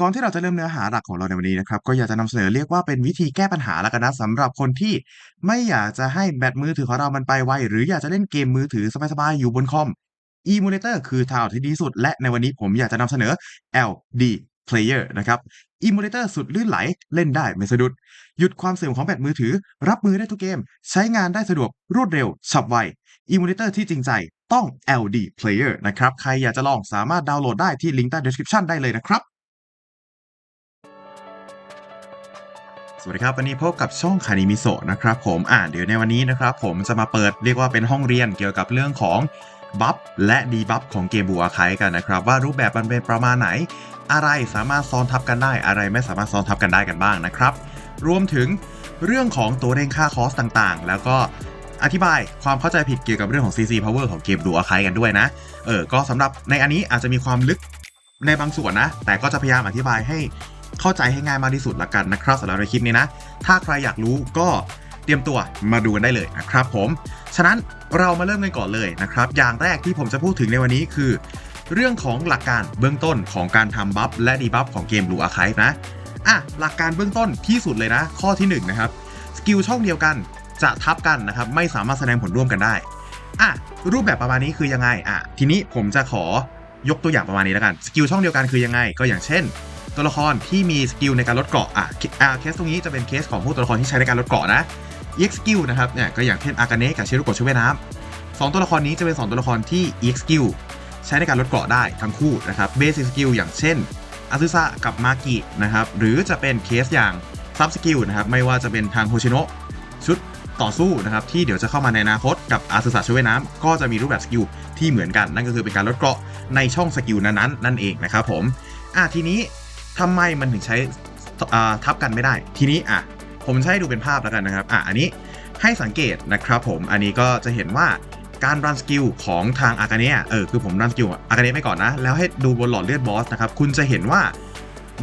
ก่อนที่เราจะเริ่มเนื้อหาหลักของเราในวันนี้นะครับ ก็อยากจะนำเสนอเรียกว่าเป็นวิธีแก้ปัญหาแล้วกันนะสำหรับคนที่ไม่อยากจะให้แบตมือถือของเรามันไปไว หรืออยากจะเล่นเกมมือถือสบายๆอยู่บนคอม Emulator คือทางออกที่ดีที่สุด และในวันนี้ผมอยากจะนำเสนอ LD Player นะครับ Emulator สุดลื่นไหลเล่นได้ไม่สะดุด หยุดความเสื่อมของแบตมือถือ รับมือได้ทุกเกม ใช้งานได้สะดวกรวดเร็วฉับไว Emulator ที่จริงใจต้อง LD Player นะครับ ใครอยากจะลองสามารถดาวน์โหลดได้ที่ลิงก์ใต้ description ได้เลยนะครับ วัสดีครับ วันนี้พบกับช่องคานิมิโซะนะครับผมอ่าเดี๋ยวในวันนี้นะครับผมจะมาเปิดเรียกว่าเป็นห้องเรียนเกี่ยวกับเรื่องของบัฟและดีบัฟของเกมบูอาคายกันนะครับ ว่ารูปแบบมันเป็นประมาณไหน อะไรสามารถซ้อนทับกันได้อะไรไม่สามารถซ้อนทับกันได้กันบ้างนะครับ รวมถึงเรื่องของตัวเร่งค่าคอสต่างๆ แล้วก็อธิบายความเข้าใจผิดเกี่ยวกับเรื่องของ CC Power ของเกมดูอาคายกันด้วยนะเออก็สำหรับในอันนี้อาจจะมีความลึกในบางส่วนนะ แต่ก็จะพยายามอธิบายให้ เข้าใจให้ง่ายมากที่สุดละกันนะครับสำหรับในคลิปนี้นะ ถ้าใครอยากรู้ก็เตรียมตัวมาดูกันได้เลยนะครับผม ฉะนั้นเรามาเริ่มกันก่อนเลยนะครับ อย่างแรกที่ผมจะพูดถึงในวันนี้คือ เรื่องของหลักการเบื้องต้นของการทำบัฟและดีบัฟของเกม Blue Archive นะอะหลักการเบื้องต้นที่สุดเลยนะ ข้อที่1นะครับสกิลช่องเดียวกันจะทับกันนะครับไม่สามารถแสดงผลร่วมกันได้อะรูปแบบประมาณนี้คือยังไงอะทีนี้ผมจะขอยกตัวอย่างประมาณนี้แล้วกัน สกิลช่องเดียวกันคือยังไง ก็อย่างเช่น ตัวละครที่มีสกิลในการลดเกราะอะอะเคสตรงนี้จะเป็นเคสของผู้ตัวละครที่ใช้ในการลดเกราะนะ EX skill นะครับเนี่ยก็อย่างเช่นอากาเนะกับเชิรุโกะช่วยน้ำสองตัวละครนี้จะเป็น 2 ตัวละครที่ EX skill ใช้ในการลดเกราะได้ทั้งคู่นะครับ Basic skill อย่างเช่นอาซึซะกับมากินะครับหรือจะเป็นเคสอย่างซับสกิลนะครับไม่ว่าจะเป็นทางโฮชิโนะชุดต่อสู้นะครับที่เดี๋ยวจะเข้ามาในอนาคตกับอาซึซะช่วยน้ำก็จะมีรูปแบบสกิลที่เหมือนกัน นั่นก็คือเป็นการลดเกราะในช่องสกิลนั้นๆนั่นเองนะครับผมอะทีนี้ ทำไมมันถึงใช้ทับกันไม่ได้ ทีนี้อะผมจะให้ดูเป็นภาพแล้วกันนะครับอะอันนี้ให้สังเกตนะครับผมอันนี้ก็จะเห็นว่าการรันสกิลของทางอากาเนะเออคือผมรันสกิลอากาเนะไปก่อนนะ แล้วให้ดูบนหลอดเลือดบอสนะครับ คุณจะเห็นว่า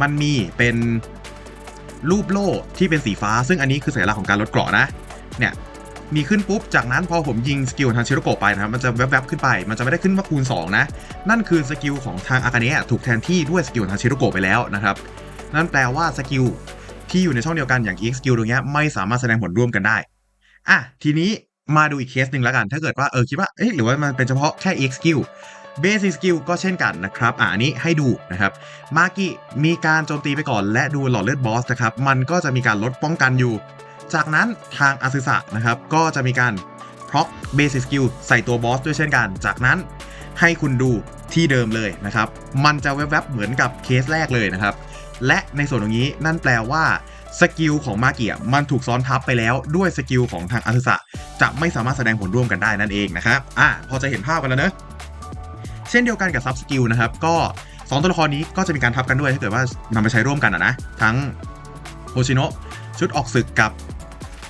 มันมีเป็นรูปโล่ที่เป็นสีฟ้า ซึ่งอันนี้คือสัญลักษณ์ของการลดเกราะนะ เนี่ย มีขึ้นปุ๊บ จากนั้นพอผมยิงสกิลทางชิโรโกะไปนะครับ มันจะแวบๆขึ้นไป มันจะไม่ได้ขึ้นว่าคูณ 2 นะ นั่นคือสกิลของทางอากาเนะถูกแทนที่ด้วยสกิลทางชิโรโกะไปแล้วนะครับ นั่นแปลว่าสกิลที่อยู่ในช่องเดียวกันอย่าง EX skill ตรงเนี้ยไม่สามารถแสดงผลร่วมกันได้ อะ ทีนี้มาดูอีกเคสหนึ่งแล้วกัน ถ้าเกิดว่าเออคิดว่า เอ๊ะหรือว่ามันเป็นเฉพาะแค่ EX skill Basic skill ก็เช่นกันนะครับ อะอันนี้ให้ดูนะครับ มากิมีการโจมตีไปก่อนและดูหลอดเลือดบอสนะครับ มันก็จะมีการลดป้องกันอยู่ จากนั้นทางอาซึสะนะครับก็จะมีการพร็อกเบสิ c สกิลใส่ตัวบอสด้วยเช่นกัน จากนั้นให้คุณดูที่เดิมเลยนะครับ มันจะแวบๆเหมือนกับเคสแรกเลยนะครับ และในส่วนตรงนี้นั่นแปลว่าสกิลของมาเกียมันถูกซ้อนทับไปแล้วด้วยสกิลของทางอาซึสะจะไม่สามารถแสดงผลร่วมกันได้นั่นเองนะครับ อะพอจะเห็นภาพกันแล้วเนอะเช่นเดียวกันกับซับสกิลนะครับ ก็สองตัวละครนี้ก็จะมีการทับกันด้วยถ้าเกิดว่านำมาใช้ร่วมกันอะนะทั้งโฮชิโนะชุดออกศึกกับ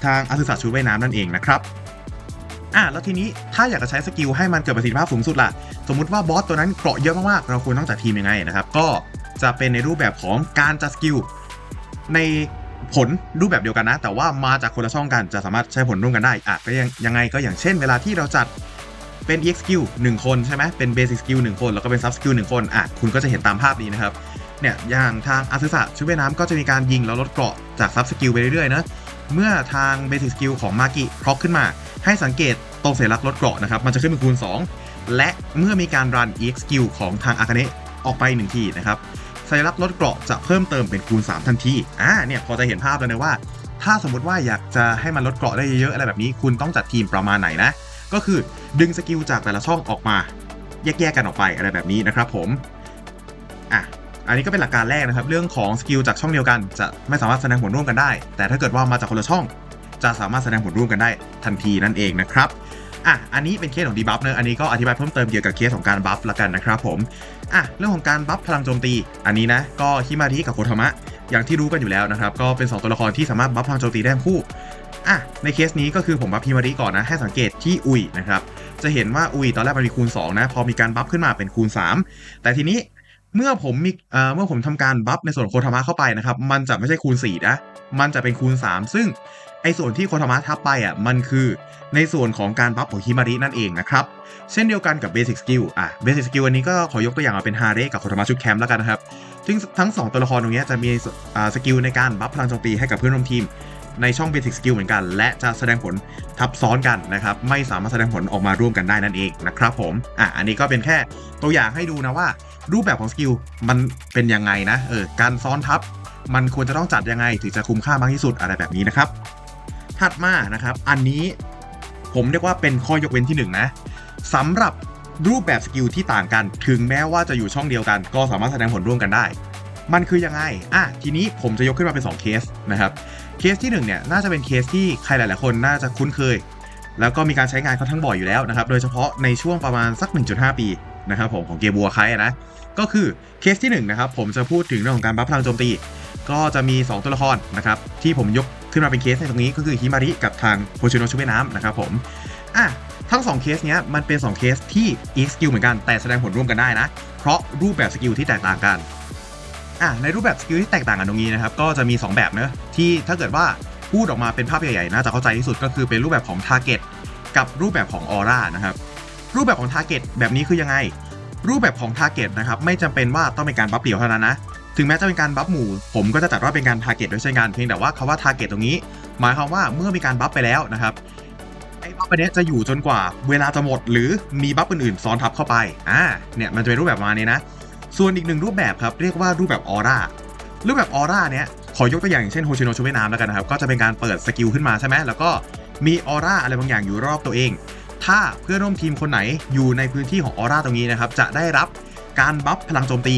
ทางอาซึสะชุดว่ายน้ำนั่นเองนะครับอะแล้วทีนี้ถ้าอยากจะใช้สกิลให้มันเกิดประสิทธิภาพสูงสุดล่ะ สมมุติว่าบอสตัวนั้นเกราะเยอะมากๆ เราควรต้องจัดทีมยังไงนะครับ ก็จะเป็นในรูปแบบของการจัดสกิลในผลรูปแบบเดียวกันนะ แต่ว่ามาจากคนละช่องกันจะสามารถใช้ผลร่วมกันได้อะก็ยังยังไงก็อย่างเช่น เวลาที่เราจัดเป็น EX skill 1คนใช่ไหมเป็น Basic skill 1คน แล้วก็เป็น Sub skill 1คนอะคุณก็จะเห็นตามภาพนี้นะครับเนี่ยอย่างทางอาซึสะชุดว่ายน้ำก็จะมีการยิงแล้วลดเกราะจาก Sub skill ไปเรื่อยๆนะ เมื่อทาง Basic skill ของมากิพร็อกขึ้นมา ให้สังเกตตรงสัญลักลดเกราะนะครับ มันจะขึ้นเป็นคูณ 2 และเมื่อมีการรัน EX skill ของทางอากาเนะออกไปหนึ่งทีนะครับสัญลักษณ์ลดเกราะจะเพิ่มเติมเป็นคูณ 3 ทันทีอ่าเนี่ยพอจะเห็นภาพแล้วนะว่า ถ้าสมมติว่าอยากจะให้มันลดเกราะได้เยอะๆอะไรแบบนี้ คุณต้องจัดทีมประมาณไหนนะ ก็คือดึงสกิลจากแต่ละช่องออกมา แยกๆกันออกไปอะไรแบบนี้นะครับผม อันนี้ก็เป็นหลักการแรกนะครับ เรื่องของสกิลจากช่องเดียวกัน จะไม่สามารถแสดงผลร่วมกันได้ แต่ถ้าเกิดว่ามาจากคนละช่อง จะสามารถแสดงผลร่วมกันได้ทันทีนั่นเองนะครับอะ อันนี้เป็นเคสของดีบัฟเนอะอันนี้ก็อธิบายเพิ่มเติมเกี่ยวกับเคสของการบัฟละกันนะครับผม อะ เรื่องของการบัฟพลังโจมตี อันนี้นะ ก็ฮิมาริกับโคทามะ อย่างที่รู้กันอยู่แล้วนะครับ ก็เป็น 2 ตัวละครที่สามารถบัฟพลังโจมตีได้คู่ อะ ในเคสนี้ก็คือผมบัฟฮิมาริก่อนนะ ให้สังเกตที่อุยนะครับ จะเห็นว่าอุยตอนแรกมันมีคูณ 2 นะ พอมีการบัฟขึ้นมาเป็นคูณ 3 แต่ทีนี้ เมื่อผมมีเมื่อผมทำการบัฟในส่วนโคทามะเข้าไปนะครับ มันจะไม่ใช่คูณ 4 นะ มันจะเป็นคูณ 3 ซึ่งไอ้ส่วนที่โคทามะทับไปอะมันคือในส่วนของการบัฟของฮิมารินั่นเองนะครับ เช่นเดียวกันกับ Basic Skill อะ Basic Skill อันนี้ก็ขอยกตัวอย่างมาเป็นฮาเระกับโคทามะชุดแคมป์แล้วกันนะครับซึ่งทั้ง 2 ตัวละครตรงนี้จะมีสกิลในการบัฟพลังโจมตีให้กับเพื่อนร่วมทีม ในช่องเบสิ c สกิลเหมือนกัน และจะแสดงผลทับซ้อนกันนะครับ ไม่สามารถแสดงผลออกมาร่วมกันได้นั่นเองนะครับผมอะอันนี้ก็เป็นแค่ตัวอย่างให้ดูนะว่า รูปแบบของสกิลมันเป็นยังไงนะเออการซ้อนทับมันควรจะต้องจัดยังไง ถึงจะคุ้มค่ามากที่สุดอะไรแบบนี้นะครับ ถัดมานะครับ อันนี้ผมเรียกว่าเป็นข้อยกเว้นที่หนึ่งนะสำหรับรูปแบบสกิลที่ต่างกัน ถึงแม้ว่าจะอยู่ช่องเดียวกัน ก็สามารถแสดงผลร่วมกันได้ มันคือยังไงอะทีนี้ผมจะยกขึ้นมาเป็น 2 เคสนะครับ เคสที่1เนี่ยน่าจะเป็นเคสที่ใครหลาย ๆ คนน่าจะคุ้นเคย แล้วก็มีการใช้งานค่อนข้างบ่อยอยู่แล้วนะครับ โดยเฉพาะในช่วงประมาณสัก 1.5 ปีนะครับผมของเกมบัวไคนะ ก็คือเคสที่1นะครับผมจะพูดถึงเรื่องของการบัฟพลังโจมตี ก็จะมี 2 ตัวละครนะครับที่ผมยกขึ้นมาเป็นเคสในตรงนี้ก็คือฮิมาริกับทางโฮชิโนชุเวน้ำนะครับผมอะทั้ง 2 เคสเนี้ยมันเป็น 2 เคสที่ e skill เหมือนกันแต่แสดงผลร่วมกันได้นะ เพราะรูปแบบสกิลที่แตกต่างกัน อะในรูปแบบสกิลที่แตกต่างกันตรงนี้นะครับก็จะมี 2 แบบเนอะที่ถ้าเกิดว่าพูดออกมาเป็นภาพใหญ่ๆน่าจะเข้าใจที่สุดก็คือเป็นรูปแบบของ target กับรูปแบบของ aura นะครับรูปแบบของ target แบบนี้คือยังไง รูปแบบของ target นะครับไม่จำเป็นว่าต้องเป็นการบัฟเดี่ยวเท่านั้นนะถึงแม้จะเป็นการบัฟหมู่ผมก็จะจัดว่าเป็นการ target ด้วยเช่นกันเพียงแต่ว่าคำว่า target ตรงนี้ หมายความว่าเมื่อมีการบัฟไปแล้วนะครับไอ้บัฟอันเนี้ยจะอยู่จนกว่าเวลาจะหมด หรือมีบัฟอื่นๆซ้อนทับเข้าไปอ่าเนี่ยมันจะเป็นรูปแบบมาณนี้นะ ส่วนอีกหนึ่งรูปแบบครับเรียกว่ารูปแบบออร่ารูปแบบออร่าเนี้ยขอยกตัวอย่างอย่างเช่นโฮชิโนชูเวน้ำแล้วกันนะครับก็จะเป็นการเปิดสกิลขึ้นมาใช่ไหมแล้วก็มีออร่าอะไรบางอย่างอยู่รอบตัวเอง ถ้าเพื่อนร่วมทีมคนไหนอยู่ในพื้นที่ของออร่าตรงนี้นะครับจะได้รับการบัฟพลังโจมตี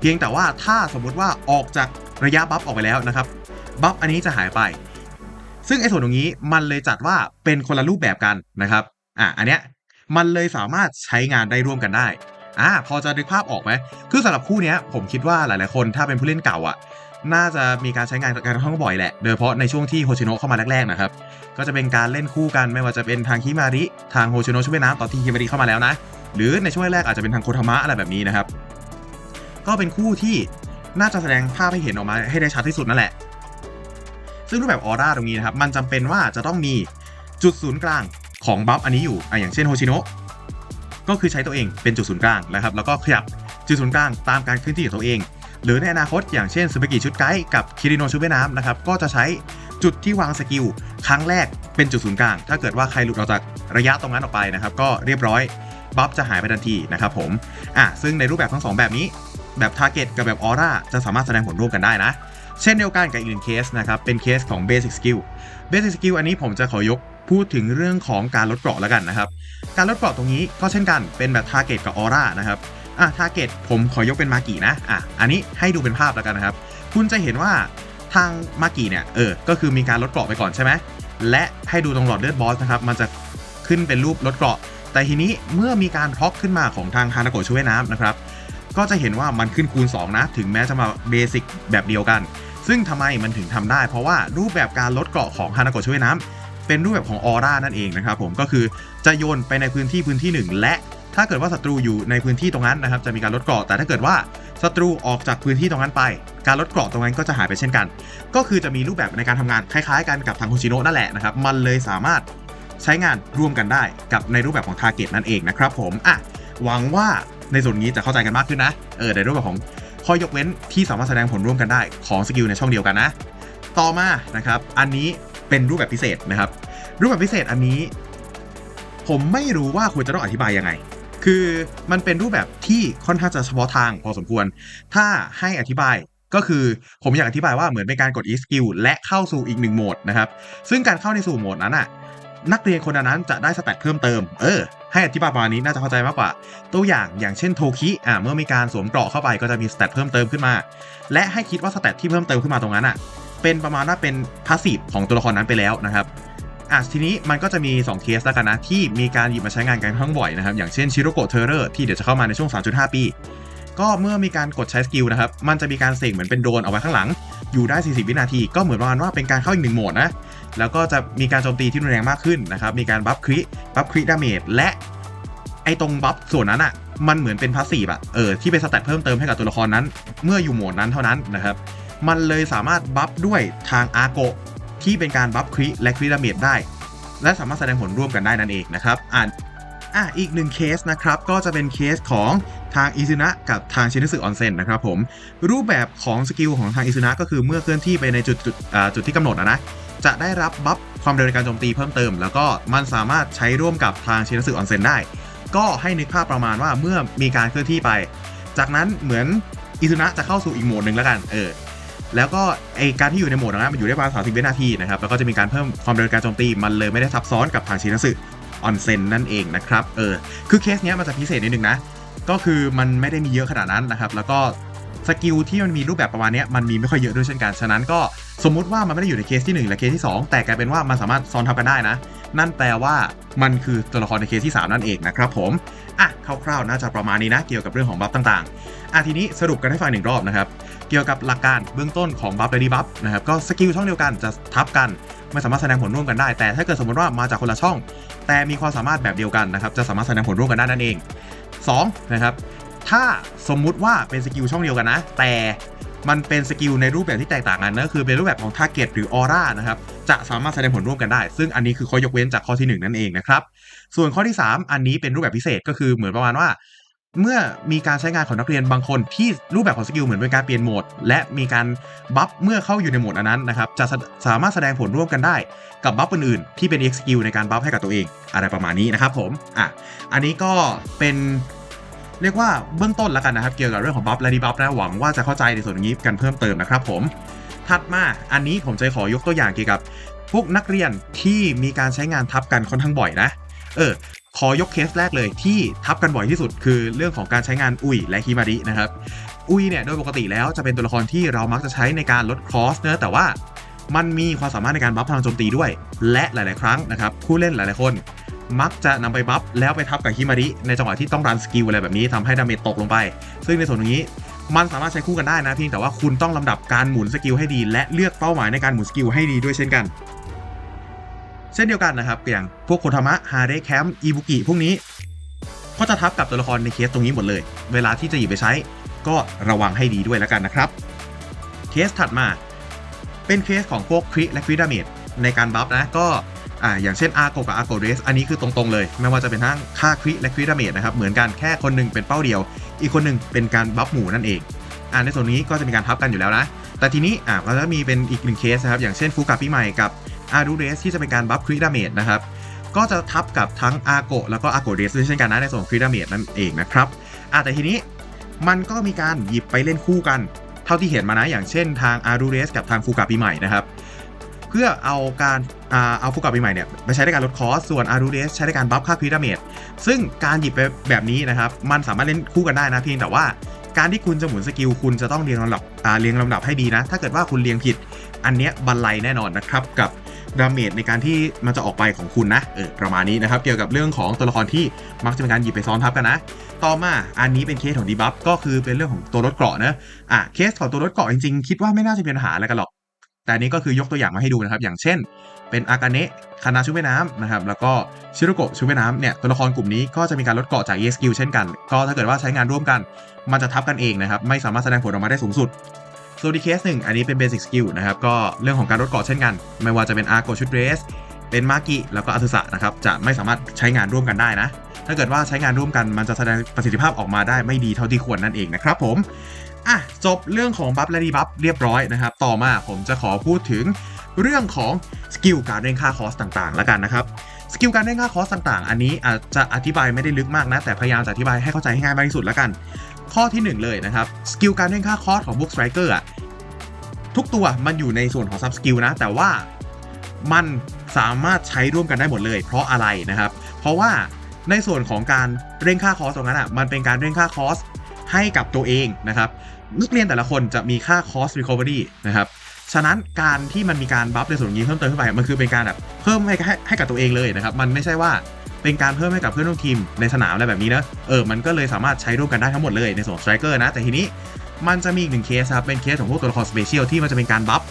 เพียงแต่ว่าถ้าสมมุติว่าออกจากระยะบัฟออกไปแล้วนะครับบัฟอันนี้จะหายไป ซึ่งไอ้ส่วนตรงนี้มันเลยจัดว่าเป็นคนละรูปแบบกันนะครับอะอันเนี้ยมันเลยสามารถใช้งานได้ร่วมกันได้ อ่าพอจะนึกภาพออกไหมคือสำหรับคู่นี้ผมคิดว่าหลายๆคนถ้าเป็นผู้เล่นเก่าอะน่าจะมีการใช้งานกันค่อนข้างบ่อยแหละ โดยเฉพาะในช่วงที่โฮชิโนะเข้ามาแรกๆนะครับ ก็จะเป็นการเล่นคู่กันไม่ว่าจะเป็นทางฮิมาริ ทางโฮชิโนะช่วยน้ำตอนที่ฮิมาริเข้ามาแล้วนะ หรือในช่วงแรกอาจจะเป็นทางโคทามะอะไรแบบนี้นะครับ ก็เป็นคู่ที่น่าจะแสดงภาพให้เห็นออกมาให้ได้ชัดที่สุดนั่นแหละ ซึ่งรูปแบบออร่าตรงนี้นะครับ มันจำเป็นว่าจะต้องมีจุดศูนย์กลางของบัฟอันนี้อยู่อะอย่างเช่นโฮชิโนะ ก็คือใช้ตัวเองเป็นจุดศูนย์กลางนะครับแล้วก็ขยับจุดศูนย์กลางตามการเคลื่อนที่ของตัวเองหรือในอนาคตอย่างเช่นซูเปกิชุดไกด์กับคิริโนชุดว่ายน้ำนะครับก็จะใช้จุดที่วางสกิลครั้งแรกเป็นจุดศูนย์กลาง ถ้าเกิดว่าใครหลุดออกจากระยะตรงนั้นออกไปนะครับก็เรียบร้อยบัฟจะหายไปทันทีนะครับผมอะซึ่งในรูปแบบทั้งสองแบบนี้ แบบ Target กับแบบ Aura จะสามารถแสดงผลร่วมกันได้นะ เช่นเดียวกันกับอีกหนึ่งเคสนะครับเป็นเคสของ Basic Skill Basic Skill อันนี้ผมจะขอยก พูดถึงเรื่องของการลดเกราะแล้วกันนะครับ การลดเกราะตรงนี้ก็เช่นกันเป็นแบบ Target กับ Aura นะครับอะ Target ผมขอยกเป็นมากินะอะอันนี้ให้ดูเป็นภาพแล้วกันนะครับ คุณจะเห็นว่าทางมากิเนี่ยเออก็คือมีการลดเกราะไปก่อนใช่ไหมและให้ดูตรงหลอดเลือดบอสนะครับมันจะขึ้นเป็นรูปลดเกราะ แต่ทีนี้เมื่อมีการพ็อกขึ้นมาของทางฮานาโกะช่วยน้ำนะครับก็จะเห็นว่ามันขึ้นคูณ 2 นะ ถึงแม้จะมาเบสิกแบบเดียวกัน ซึ่งทำไมมันถึงทำได้ เพราะว่ารูปแบบการลดเกราะของฮานาโกะช่วยน้ำ เป็นรูปแบบของออร่านั่นเองนะครับผมก็คือจะโยนไปในพื้นที่พื้นที่หนึ่งและถ้าเกิดว่าศัตรูอยู่ในพื้นที่ตรงนั้นนะครับจะมีการลดเกราะแต่ถ้าเกิดว่าศัตรูออกจากพื้นที่ตรงนั้นไป การลดเกราะตรงนั้นก็จะหายไปเช่นกัน ก็คือจะมีรูปแบบในการทำงานคล้ายๆกันกับทางโฮชิโนะนั่นแหละนะครับมันเลยสามารถใช้งานร่วมกันได้กับในรูปแบบของ Target นั่นเองนะครับผมอะหวังว่าในส่วนนี้จะเข้าใจกันมากขึ้นนะเออในรูปแบบของข้อยกเว้นที่สามารถแสดงผลร่วมกันได้ของสกิลในช่องเดียวกันนะ ต่อมานะครับอันนี้ เป็นรูปแบบพิเศษนะครับ รูปแบบพิเศษอันนี้ ผมไม่รู้ว่าควรจะต้องอธิบายยังไง คือมันเป็นรูปแบบที่ค่อนข้างจะเฉพาะทางพอสมควร ถ้าให้อธิบายก็คือผมอยากอธิบายว่าเหมือนเป็นการกด e skill และเข้าสู่อีกหนึ่งโหมดนะครับ ซึ่งการเข้าในสู่โหมดนั้นอะนักเรียนคนนั้นจะได้สแตทเพิ่มเติม เออ ให้อธิบายประมาณนี้น่าจะเข้าใจมากกว่า ตัวอย่างอย่างเช่นโทคิ อ่า เมื่อมีการสวมเกราะเข้าไปก็จะมีสแตทเพิ่มเติมขึ้นมา และให้คิดว่าสแตทที่เพิ่มเติมขึ้นมาตรงนั้นอะ เป็นประมาณว่าเป็นพาสซีฟของตัวละครนั้นไปแล้วนะครับอะทีนี้มันก็จะมี 2 เคสแล้วกันนะ ที่มีการหยิบมาใช้งานกันค่อนข้างบ่อยนะครับ อย่างเช่นชิโรโกะเทอร์เรอร์ที่เดี๋ยวจะเข้ามาในช่วง 3.5 ปี ก็เมื่อมีการกดใช้สกิลนะครับ มันจะมีการเสกเหมือนเป็นโดรนเอาไว้ข้างหลัง อยู่ได้ 40 วินาที ก็เหมือนประมาณว่าเป็นการเข้าอีกหนึ่งโหมดนะ แล้วก็จะมีการโจมตีที่รุนแรงมากขึ้นนะครับ มีการบัฟคริบัฟคริดาเมจและไอตรงบัฟส่วนนั้นอะมันเหมือนเป็นพาสซีฟอะเออที่เป็นสแตทเพิ่มเติมให้กับตัวละครนั้น เมื่ออยู่โหมดนั้นเท่านั้นนะครับ มันเลยสามารถบัฟด้วยทางอาโกที่เป็นการบัฟคริและคริดาเมจได้ และสามารถแสดงผลร่วมกันได้นั่นเองนะครับอ่านอะอีกหนึ่งเคสนะครับก็จะเป็นเคสของทางอิซุนะกับทางชินสึออนเซ็นนะครับผมรูปแบบของสกิลของทางอิซุนะก็คือเมื่อเคลื่อนที่ไปในจุดจุดจุดที่กำหนดนะนะจะได้รับบัฟความเร็วในการโจมตีเพิ่มเติม แล้วก็มันสามารถใช้ร่วมกับทางชินสึออนเซ็นได้ ก็ให้นึกภาพประมาณว่าเมื่อมีการเคลื่อนที่ไป จากนั้นเหมือนอิซุนะจะเข้าสู่อีกโหมดหนึ่งแล้วกันเออ แล้วก็ไอการที่อยู่ในโหมดนั้นมันอยู่ได้ประมาณ30วินาทีนะครับแล้วก็จะมีการเพิ่มความเร็วการโจมตีมันเลยไม่ได้ซับซ้อนกับทางชินสึออนเซ็นนั่นเองนะครับเออคือเคสเนี้ยมันจะพิเศษนิดนึงนะ ก็คือมันไม่ได้มีเยอะขนาดนั้นนะครับ แล้วก็สกิลที่มันมีรูปแบบประมาณนี้มันมีไม่ค่อยเยอะด้วยเช่นกัน ฉะนั้นก็สมมุติว่ามันไม่ได้อยู่ในเคสที่ 1 และเคสที่ 2 แต่กลายเป็นว่ามันสามารถซ้อนทับกันได้นะ นั่นแปลว่ามันคือตัวละครในเคสที่ 3 นั่นเองนะครับผม อะคร่าวๆน่าจะประมาณนี้นะ เกี่ยวกับเรื่องของบัฟต่างๆ อะทีนี้สรุปกันให้ฟังหนึ่งรอบนะครับ เกี่ยวกับหลักการเบื้องต้นของบัฟและดีบัฟนะครับก็สกิลช่องเดียวกันจะทับกันไม่สามารถแสดงผลร่วมกันได้ แต่ถ้าเกิดสมมติว่ามาจากคนละช่อง แต่มีความสามารถแบบเดียวกันนะครับจะสามารถแสดงผลร่วมกันได้นั่นเอง 2. นะครับถ้าสมมุติว่าเป็นสกิลช่องเดียวกันนะ แต่มันเป็นสกิลในรูปแบบที่แตกต่างกันนะคือเป็นรูปแบบของ Target หรือ Aura นะครับจะสามารถแสดงผลร่วมกันได้ ซึ่งอันนี้คือข้อยกเว้นจากข้อที่ 1 นั่นเองนะครับ ส่วนข้อที่ 3 อันนี้เป็นรูปแบบพิเศษก็คือเหมือนประมาณว่า เมื่อมีการใช้งานของนักเรียนบางคนที่รูปแบบของสกิลเหมือนเป็นการเปลี่ยนโหมด และมีการบัฟเมื่อเข้าอยู่ในโหมดอันนั้นนะครับจะสามารถแสดงผลร่วมกันได้กับบัฟอื่นๆ ที่เป็น X skill ในการบัฟให้กับตัวเอง อะไรประมาณนี้นะครับผมอะอันนี้ก็เป็นเรียกว่าเบื้องต้นแล้วกันนะครับ เกี่ยวกับเรื่องของบัฟและดีบัฟนะหวังว่าจะเข้าใจในส่วนนี้กันเพิ่มเติมนะครับผมถัดมาอันนี้ผมจะขอยกตัวอย่างเกี่ยวกับพวกนักเรียนที่มีการใช้งานทับกันค่อนข้างบ่อยนะ เออ ขอยกเคสแรกเลยที่ทับกันบ่อยที่สุด คือเรื่องของการใช้งานอุยและฮิมารินะครับอุยเนี่ยโดยปกติแล้วจะเป็นตัวละครที่เรามักจะใช้ในการลดคอสเนะแต่ว่ามันมีความสามารถในการบัฟพลังโจมตีด้วย และหลาย ๆ ครั้งนะครับผู้เล่นหลาย ๆ คน มักจะนำไปบัฟแล้วไปทับกับฮิมาริในจังหวะที่ต้องรันสกิลอะไรแบบนี้ทำให้ดาเมจตกลงไป ซึ่งในส่วนตรงนี้มันสามารถใช้คู่กันได้นะเพียงแต่ว่าคุณต้องลำดับการหมุนสกิลให้ดี และเลือกเป้าหมายในการหมุนสกิลให้ดีด้วยเช่นกัน ช่นเดียวกันนะครับอย่างพวกโคทามะฮาเดแคมอีบุกิพวกนี้ ก็จะทับกับตัวละครในเคสตรงนี้หมดเลย เวลาที่จะหยิบไปใช้ ก็ระวังให้ดีด้วยแล้วกันนะครับ เคสถัดมา เป็นเคสของพวกคริและคริดาเมจในการบัฟนะก็อ่าอย่างเช่นอาโกกับอาโกเรสอันนี้คือตรงๆเลย ไม่ว่าจะเป็นทั้งค่าคริและคริดาเมจนะครับเหมือนกันแค่คนหนึ่งเป็นเป้าเดียว อีกคนหนึ่งเป็นการบัฟหมู่นั่นเองอ่าในส่วนนี้ก็จะมีการทับกันอยู่แล้วนะแต่ทีนี้อ่าก็จะมีเป็นอีกหนึ่งเคสนะครับอย่างเช่นฟูกาปิใหม่กับ อารูเรสที่จะเป็นการบัฟคริดาเมจนะครับก็จะทับกับทั้งอาโกแล้วก็อาโกเรสเช่นกันนะในส่วนคริดาเมจนั่นเองนะครับอ่าแต่ทีนี้มันก็มีการหยิบไปเล่นคู่กัน เท่าที่เห็นมานะอย่างเช่นทางอารูเรสกับทางฟูกาปีใหม่นะครับเพื่อเอาการเอาฟูกาปีใหม่เนี่ยไปใช้ในการลดคอสส่วนอารูเรสใช้ในการบัฟค่าคริดาเมจซึ่งการหยิบไปแบบนี้นะครับมันสามารถเล่นคู่กันได้นะเพียงแต่ว่าการที่คุณจะหมุนสกิลคุณจะต้องเรียงลำดับเรียงลำดับให้ดีนะ ถ้าเกิดว่าคุณเรียงผิด อันเนี้ยบันไลแน่นอนนะครับกับ ดาเมจในการที่มันจะออกไปของคุณนะเออประมาณนี้นะครับ เกี่ยวกับเรื่องของตัวละครที่มักจะเป็นการหยิบไปซ้อนทับกันนะ ต่อมาอันนี้เป็นเคสของดีบัฟก็คือเป็นเรื่องของตัวลดเกราะนะอะเคสของตัวลดเกราะจริงๆ คิดว่าไม่น่าจะเป็นปัญหาอะไรกันหรอก แต่นี้ก็คือยกตัวอย่างมาให้ดูนะครับ อย่างเช่น เป็นอากาเนะคานาชุบแม่น้ำนะครับแล้วก็ชิโรโกะชุบแม่น้ำเนี่ยตัวละครกลุ่มนี้ก็จะมีการลดเกราะจาก ESQ เช่นกัน ก็ถ้าเกิดว่าใช้งานร่วมกัน มันจะทับกันเองนะครับไม่สามารถแสดงผลออกมาได้สูงสุด ส่วนอีกเคสหนึ่งอันนี้เป็นเบสิ c สกิลนะครับ ก็เรื่องของการลดเกาะเช่นกัน ไม่ว่าจะเป็นอาร์โกชุดเรส เป็นมากิแล้วก็อัตุสะนะครับ จะไม่สามารถใช้งานร่วมกันได้นะ ถ้าเกิดว่าใช้งานร่วมกันมันจะแสดงประสิทธิภาพออกมาได้ไม่ดีเท่าที่ควรนั่นเองนะครับผมอะจบเรื่องของบัฟและดีบัฟเรียบร้อยนะครับ ต่อมาผมจะขอพูดถึงเรื่องของสกิลการเร่งค่าคอสต่างๆ แล้วกันนะครับสกิลการเร่งค่าคอสต่างๆ อันนี้อาจจะอธิบายไม่ได้ลึกมากนะ แต่พยายามจะอธิบายให้เข้าใจให้ง่ายมากที่สุดแล้วกัน ข้อที่หนึ่งเลยนะครับ สกิลการเร่งค่าคอสของพวกสไตรเกอร์อะทุกตัวมันอยู่ในส่วนของซับสกิลนะ แต่ว่ามันสามารถใช้ร่วมกันได้หมดเลย เพราะอะไรนะครับ เพราะว่าในส่วนของการเร่งค่าคอสตรงนั้นอะมันเป็นการเร่งค่าคอสให้กับตัวเองนะครับนักเรียนแต่ละคนจะมีค่าคอส recovery นะครับฉะนั้นการที่มันมีการบัฟในส่วนนี้เพิ่มเติมขึ้นไป มันคือเป็นการแบบเพิ่มให้ให้ให้กับตัวเองเลยนะครับ มันไม่ใช่ว่า เป็นการเพิ่มให้กับเพื่อนร่วมทีมในสนามอะไรแบบนี้นะเออมันก็เลยสามารถใช้ร่วมกันได้ทั้งหมดเลยในส่วนสไตรเกอร์นะแต่ทีนี้มันจะมีอีกหนึ่งเคสครับเป็นเคสของพวกตัวละครสเปเชียลที่มันจะเป็นการบัฟ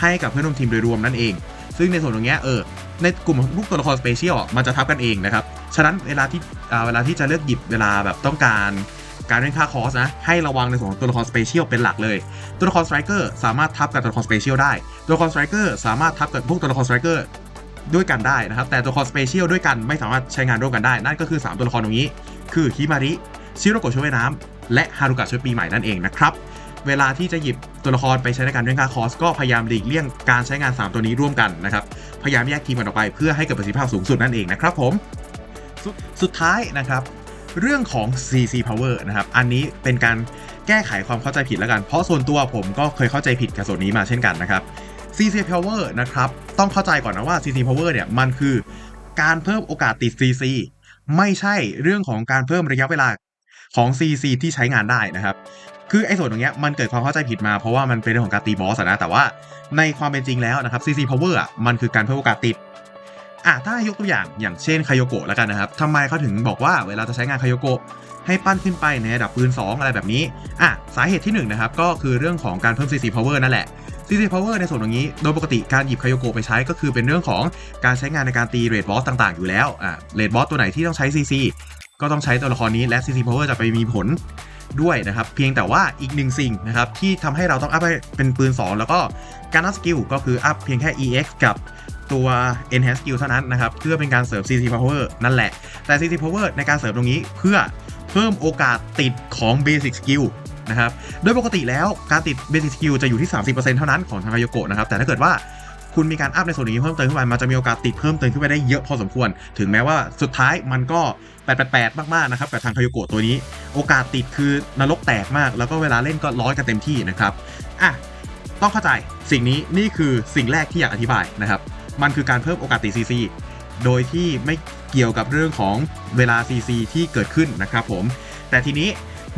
ให้กับเพื่อนร่วมทีมโดยรวมนั่นเอง ซึ่งในส่วนตรงเนี้ยเออในกลุ่มของพวกตัวละครสเปเชียลมันจะทับกันเองนะครับ ฉะนั้นเวลาที่เวลาที่จะเลือกหยิบเวลาแบบต้องการการเล่นค่าคอสนะให้ระวังในส่วนของตัวละครสเปเชียลเป็นหลักเลย ตัวละครสไตรเกอร์สามารถทับกับตัวละครสเปเชียลได้ ตัวละครสไตรเกอร์สามารถทับกับพวกตัวละครสไตรเกอร์ ด้วยกันได้นะครับ แต่ตัวละครสเปเชียลด้วยกันไม่สามารถใช้งานร่วมกันได้ นั่นก็คือ 3 ตัวละครตรงนี้ คือฮิมาริชิโรโกะช่วยน้ำและฮารุกะช่วยปีใหม่นั่นเองนะครับเวลาที่จะหยิบตัวละครไปใช้ในการเล่นค่าคอสก็พยายามหลีกเลี่ยงการใช้งาน 3 ตัวนี้ร่วมกันนะครับพยายามแยกทีมกันออกไปเพื่อให้เกิดประสิทธิภาพสูงสุดนั่นเองนะครับผมสสุดท้ายนะครับ เรื่องของ CC Power นะครับอันนี้เป็นการแก้ไขความเข้าใจผิดแล้วกัน เพราะส่วนตัวผมก็เคยเข้าใจผิดกับส่วนนี้มาเช่นกันนะครับ CC Power นะครับ ต้องเข้าใจก่อนนะว่า CC Power เนี่ย มันคือการเพิ่มโอกาสติด CC ไม่ใช่เรื่องของการเพิ่มระยะเวลาของ CC ที่ใช้งานได้นะครับ คือไอ้ส่วนตรงเนี้ยมันเกิดความเข้าใจผิดมาเพราะว่ามันเป็นเรื่องของการตีบอสนะ แต่ว่าในความเป็นจริงแล้วนะครับ CC Power อะมันคือการเพิ่มโอกาสติดอะถ้ายกตัวอย่างอย่างเช่นคายโกะแล้วกันนะครับทำไมเขาถึงบอกว่าเวลาจะใช้งานคายโกะให้ปั้นขึ้นไปในระดับปืน 2 อะไรแบบนี้อะสาเหตุที่1นงนะครับก็คือเรื่องของการเพิ่ม CC Power นั่นแหละ CC Power ในส่วนตรงนี้ โดยปกติการหยิบคายโกะไปใช้ก็คือเป็นเรื่องของการใช้งานในการตีเรดบอสต่างๆ อยู่แล้วอะเรดบอสตัวไหนที่ต้องใช้ CC ก็ต้องใช้ตัวละครนี้และ CC Power จะไปมีผลด้วยนะครับ เพียงแต่ว่าอีกหนึ่งสิ่งนะครับที่ทำให้เราต้องอัพเป็นปืน 2 แล้วก็การอัพสกิลก็คืออัพเพียงแค่ EX กับตัว Enhance Skill เท่านั้นนะครับ เพื่อเป็นการเสริม CC Power นั่นแหละ แต่ CC Power ในการเสริมตรงนี้เพื่อเพิ่มโอกาสติดของ Basic Skill นะครับ โดยปกติแล้วการติด Basic Skill จะอยู่ที่ 30%เท่านั้นของทางคายโกะนะครับ แต่ถ้าเกิดว่าคุณมีการอัพในส่วนนี้เพิ่มเติมขึ้นไป มันจะมีโอกาสติดเพิ่มเติมขึ้นไปได้เยอะพอสมควร ถึงแม้ว่าสุดท้ายมันก็ 888 มากๆนะครับกับทางคายโกะตัวนี้ โอกาสติดคือนรกแตกมาก แล้วก็เวลาเล่นก็ร้อยกันเต็มที่นะครับ อะ ต้องเข้าใจสิ่งนี้นี่คือสิ่งแรกที่อยากอธิบายนะครับ มันคือการเพิ่มโอกาสติด CC โดยที่ไม่เกี่ยวกับเรื่องของเวลา CC ที่เกิดขึ้นนะครับผม แต่ทีนี้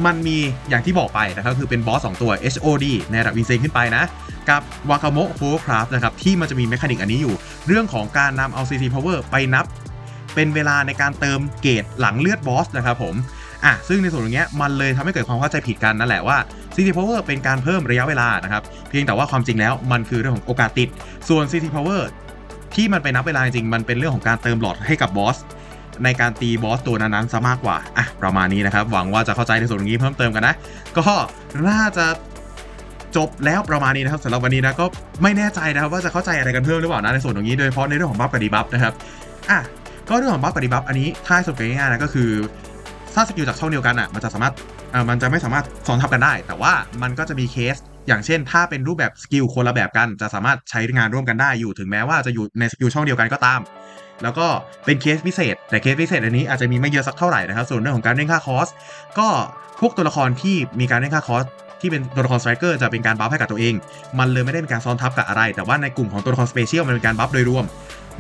มันมีอย่างที่บอกไปนะครับคือเป็นบอส2ตัว HOD ในระดับวินเซนขึ้นไปนะ กับวากาโมโฮคราฟนะครับที่มันจะมีแมคานิกอันนี้อยู่ เรื่องของการนำเอา CC Power ไปนับ เป็นเวลาในการเติมเกรดหลังเลือดบอสนะครับผมอะซึ่งในส่วนตรงเนี้ยมันเลยทำให้เกิดความเข้าใจผิดกันนั่นแหละว่า CC Power เป็นการเพิ่มระยะเวลานะครับ เพียงแต่ว่าความจริงแล้วมันคือเรื่องของโอกาสติด ส่วน CC Power ที่มันไปนับเวลาจริงมันเป็นเรื่องของการเติมหลอดให้กับบอส ในการตีบอสตัวนั้นๆซะมากกว่าอะประมาณนี้นะครับ หวังว่าจะเข้าใจในส่วนตรงนี้เพิ่มเติมกันนะ ก็น่าจะจบแล้วประมาณนี้นะครับสำหรับวันนี้นะก็ไม่แน่ใจนะครับว่าจะเข้าใจอะไรกันเพิ่มหรือเปล่านะในส่วนตรงนี้โดยเฉพาะในเรื่องของบัฟกับดีบัฟนะครับอะก็เรื่องของบัฟกับดีบัฟอันนี้ถ้าสรุปกันง่ายๆนะก็คือถ้าสกิลจากช่องเดียวกันอะมันจะสามารถอ่อมันจะไม่สามารถซ้อนทับกันได้ แต่ว่ามันก็จะมีเคส อย่างเช่น ถ้าเป็นรูปแบบสกิลคนละแบบกัน จะสามารถใช้งานร่วมกันได้อยู่ถึงแม้ว่าจะอยู่ในสกิลช่องเดียวกันก็ตาม แล้วก็เป็นเคสพิเศษ แต่เคสพิเศษอันนี้อาจจะมีไม่เยอะสักเท่าไหร่นะครับ ส่วนเรื่องของการเร่งค่าคอส ก็พวกตัวละครที่มีการเร่งค่าคอสที่เป็นตัวละครสไตรเกอร์จะเป็นการบัฟให้กับตัวเอง มันเลยไม่ได้เป็นการซ้อนทับกับอะไร แต่ว่าในกลุ่มของตัวละครสเปเชียลมันเป็นการบัฟโดยรวม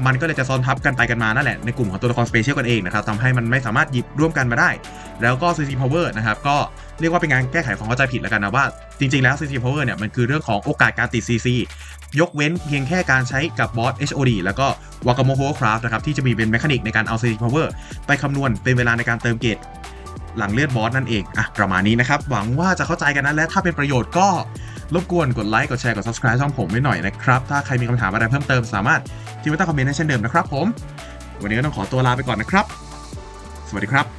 มันก็เลยจะซ้อนทับกันไปกันมานั่นแหละในกลุ่มของตัวละครสเปเชียลกันเองนะครับทำให้มันไม่สามารถหยิบร่วมกันมาได้ แล้วก็ CC Power นะครับก็เรียกว่าเป็นการแก้ไขความเข้าใจผิดแล้วกันนะว่า จริง ๆ แล้ว CC Power เนี่ยมันคือเรื่องของโอกาสการติด CC ยกเว้นเพียงแค่การใช้กับบอส HOD แล้วก็ Wakamo Hovercraft นะครับที่จะมีเป็นแมคานิกในการเอา CC Power ไปคำนวณเป็นเวลาในการเติมเกรดหลังเลือดบอสนั่นเอง อะ ประมาณนี้นะครับ หวังว่าจะเข้าใจกันนะ และถ้าเป็นประโยชน์ก็ รบกวนกดไลค์กดแชร์กด subscribe ช่องผมไว้หน่อยนะครับ ถ้าใครมีคำถามอะไรเพิ่มเติมสามารถทิ้งไว้ใต้คอมเมนต์ได้เช่นเดิมนะครับผม วันนี้ก็ต้องขอตัวลาไปก่อนนะครับ สวัสดีครับ